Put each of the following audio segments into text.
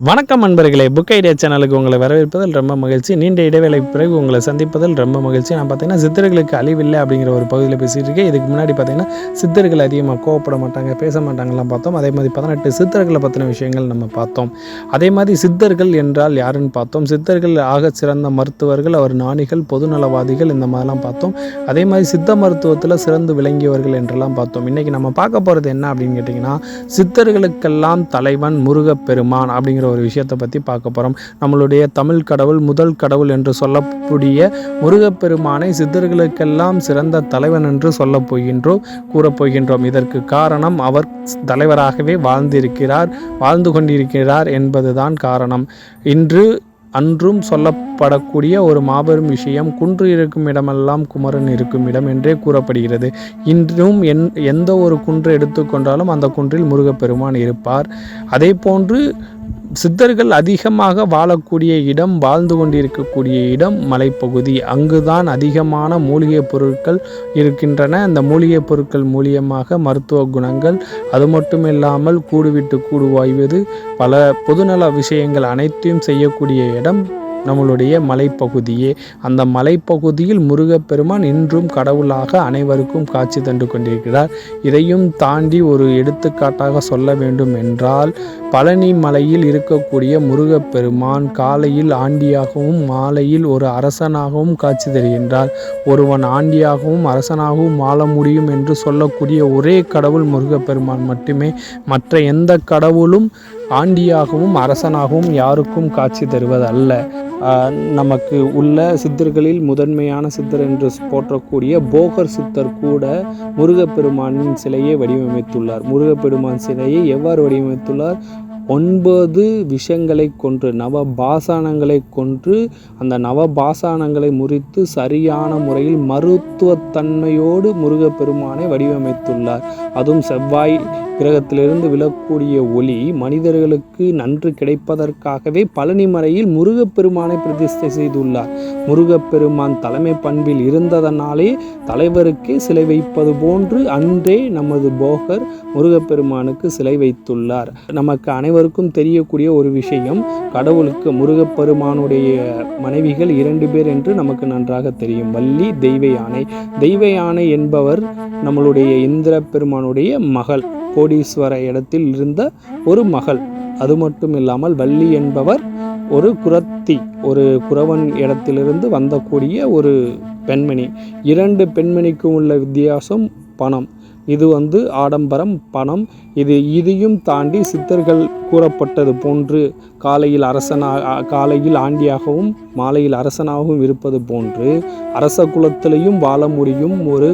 வணக்கம் நண்பர்களே. Book idea சேனலுக்கு உங்களை வரவேற்பதில் ரொம்ப மகிழ்ச்சி. நீண்ட இடைவேளை பிறகு உங்களை சந்திப்பதில் ரொம்ப மகிழ்ச்சி. நான் பார்த்தீங்கன்னா சித்தர்களுக்கு அழிவில்லை அப்படிங்கிற ஒரு பகுதியில் பேசிகிட்டு இருக்கேன். இதுக்கு முன்னாடி பார்த்தீங்கன்னா சித்தர்கள் அதிகமாக கோவப்பட மாட்டாங்க பேச மாட்டாங்கலாம் பார்த்தோம். அதே மாதிரி பதினெட்டு சித்தர்களை பற்றின விஷயங்கள் நம்ம பார்த்தோம். அதே மாதிரி சித்தர்கள் என்றால் யாருன்னு பார்த்தோம். சித்தர்கள் ஆக சிறந்த மருத்துவர்கள் அவர் ஞானிகள் பொதுநலவாதிகள் இந்த மாதிரிலாம் பார்த்தோம். அதே மாதிரி சித்த மருத்துவத்தில் சிறந்து விளங்கியவர்கள் என்றெல்லாம் பார்த்தோம். இன்றைக்கி நம்ம பார்க்க போகிறது என்ன அப்படின்னு கேட்டிங்கன்னா சித்தர்களுக்கெல்லாம் தலைவன் முருகப்பெருமான் அப்படிங்கிற ஒரு விஷயத்தை பற்றி பார்க்க போகிறோம் நம்மளுடைய தமிழ் கடவுள் முதல் கடவுள் என்று சொல்லக்கூடிய முருகப்பெருமானை சித்தர்களுக்கெல்லாம் சிறந்த தலைவன் என்று சொல்லப் போகின்றோம் கூறப்போகின்றோம் இதற்கு காரணம் அவர் தலைவராகவே வாழ்ந்திருக்கிறார் வாழ்ந்து கொண்டிருக்கிறார் என்பதுதான் காரணம். இன்று அன்றும் சொல்லப்படக்கூடிய ஒரு மாபெரும் விஷயம் குன்று இருக்கும் இடமெல்லாம் குமரன் இருக்கும் இடம் என்றே கூறப்படுகிறது. இன்றும் என் எந்த ஒரு குன்று எடுத்துக்கொண்டாலும் அந்த குன்றில் முருகப்பெருமான் இருப்பார். அதே போன்று சித்தர்கள் அதிகமாக வாழக்கூடிய இடம் வாழ்ந்து கொண்டிருக்கக்கூடிய இடம் மலைப்பகுதி. அங்குதான் அதிகமான மூலிகைப் பொருட்கள் இருக்கின்றன. அந்த மூலிகைப் பொருட்கள் மூலியமாக மருத்துவ குணங்கள் அது மட்டும் இல்லாமல் கூடுவிட்டு கூடு வாய்வது பல பொதுநல விஷயங்கள் அனைத்தையும் செய்யக்கூடிய இடம். நம்மளுடைய மலைப்பகுதியே. அந்த மலைப்பகுதியில் முருகப்பெருமான் இன்றும் கடவுளாக அனைவருக்கும் காட்சி தந்து கொண்டிருக்கிறார். இதையும் தாண்டி ஒரு எடுத்துக்காட்டாக சொல்ல வேண்டும் என்றால் பழனி மலையில் இருக்கக்கூடிய முருகப்பெருமான் காலையில் ஆண்டியாகவும் மாலையில் ஒரு அரசனாகவும் காட்சி தருகின்றார். ஒருவன் ஆண்டியாகவும் அரசனாகவும் ஆள முடியும் என்று சொல்லக்கூடிய ஒரே கடவுள் முருகப்பெருமான் மட்டுமே. மற்ற எந்த கடவுளும் ஆண்டியாகவும் அரசனாகவும் யாருக்கும் காட்சி தருவது அல்ல நமக்கு உள்ள சித்தர்களில் முதன்மையான சித்தர் என்று போற்றக்கூடிய போகர் சித்தர் கூட முருகப்பெருமானின் சிலையை வடிவமைத்துள்ளார். முருகப்பெருமான் சிலையை எவ்வாறு வடிவமைத்துள்ளார்? ஒன்பது விஷங்களை கொன்று நவ பாசானங்களை கொன்று அந்த நவ பாசானங்களை முறித்து சரியான முறையில் மருத்துவத்தன்மையோடு முருகப்பெருமானை வடிவமைத்துள்ளார். அதுவும் செவ்வாய் கிரகத்திலிருந்து விழக்கூடிய ஒளி மனிதர்களுக்கு நன்று கிடைப்பதற்காகவே பழனிமலையில் முருகப்பெருமானை பிரதிஷ்டை செய்துள்ளார். முருகப்பெருமான் தலைமை பண்பில் இருந்ததனாலே தலைவருக்கே சிலை வைப்பது போன்று அன்றே நமது போகர் முருகப்பெருமானுக்கு சிலை வைத்துள்ளார். நமக்கு அனைவருக்கும் தெரியக்கூடிய ஒரு விஷயம் கடவுளுக்கு முருகப்பெருமானுடைய மனைவிகள் இரண்டு பேர் என்று நமக்கு நன்றாக தெரியும். வள்ளி தெய்வ யானை தெய்வ யானை என்பவர் நம்மளுடைய இந்திர அவனுடைய மகள். கோடீஸ்வர இடத்தில் இருந்த ஒரு மகள். அது மட்டும் இல்லாமல் வள்ளி என்பவர் ஒரு குரத்தி ஒரு குறவன் இடத்திலிருந்து வந்தக்கூடிய ஒரு பெண்மணி. இரண்டு பெண்மணிக்கும் உள்ள வித்தியாசம் பணம். இது வந்து ஆடம்பரம் பணம். இது இதையும் தாண்டி சித்தர்கள் கூறப்பட்டது போன்று காலையில் அரசனா காலையில் ஆண்டியாகவும் மாலையில் அரசனாகவும் இருப்பது போன்று அரச குலத்திலையும் வாழ முடியும் ஒரு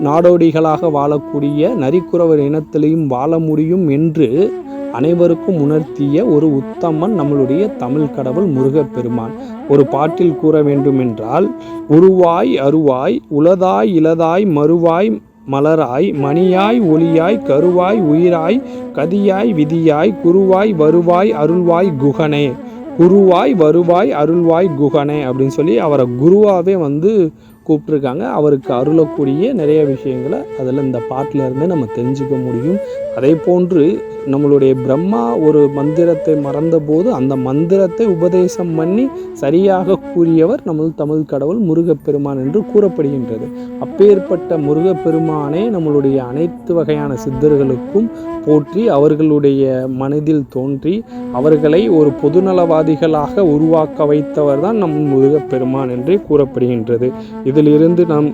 நாடோடிகளாக வாழக்கூடிய நரிக்குறவர் இனத்திலையும் வாழ முடியும் என்று அனைவருக்கும் உணர்த்திய ஒரு உத்தமன் நம்மளுடைய தமிழ் கடவுள் முருகப்பெருமான். ஒரு பாட்டில் கூற வேண்டுமென்றால் உருவாய் அருவாய் உளதாய் இளதாய் மறுவாய் மலராய் மணியாய் ஒளியாய் கருவாய் உயிராய் கதியாய் விதியாய் குருவாய் வருவாய் அருள்வாய் குகனே குருவாய் வருவாய் அருள்வாய் குகனே அப்படின்னு சொல்லி அவரை குருவாவே வந்து கூப்பிட்ருக்காங்க அவருக்கு அருளக்கூடிய நிறைய விஷயங்களை அதில் இந்த பாட்டில் இருந்தே நம்ம தெரிஞ்சுக்க முடியும். அதே போன்று நம்மளுடைய பிரம்மா ஒரு மந்திரத்தை மறந்தபோது அந்த மந்திரத்தை உபதேசம் பண்ணி சரியாக கூறியவர் நமது தமிழ் கடவுள் முருகப்பெருமான் என்று கூறப்படுகின்றது. அப்பேற்பட்ட முருகப்பெருமானே நம்மளுடைய அனைத்து வகையான சித்தர்களுக்கும் போற்றி அவர்களுடைய மனதில் தோன்றி அவர்களை ஒரு பொதுநலவாதிகளாக உருவாக்க வைத்தவர் தான் நம் முருகப்பெருமான் என்றே கூறப்படுகின்றது. இதிலிருந்து நாம்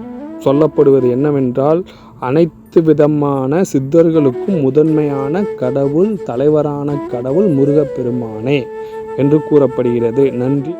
சொல்லப்படுவது என்னவென்றால் அனைத்து விதமான சித்தர்களுக்கும் முதன்மையான கடவுள் தலைவரான கடவுள் முருகப்பெருமானே என்று கூறப்படுகிறது. நன்றி.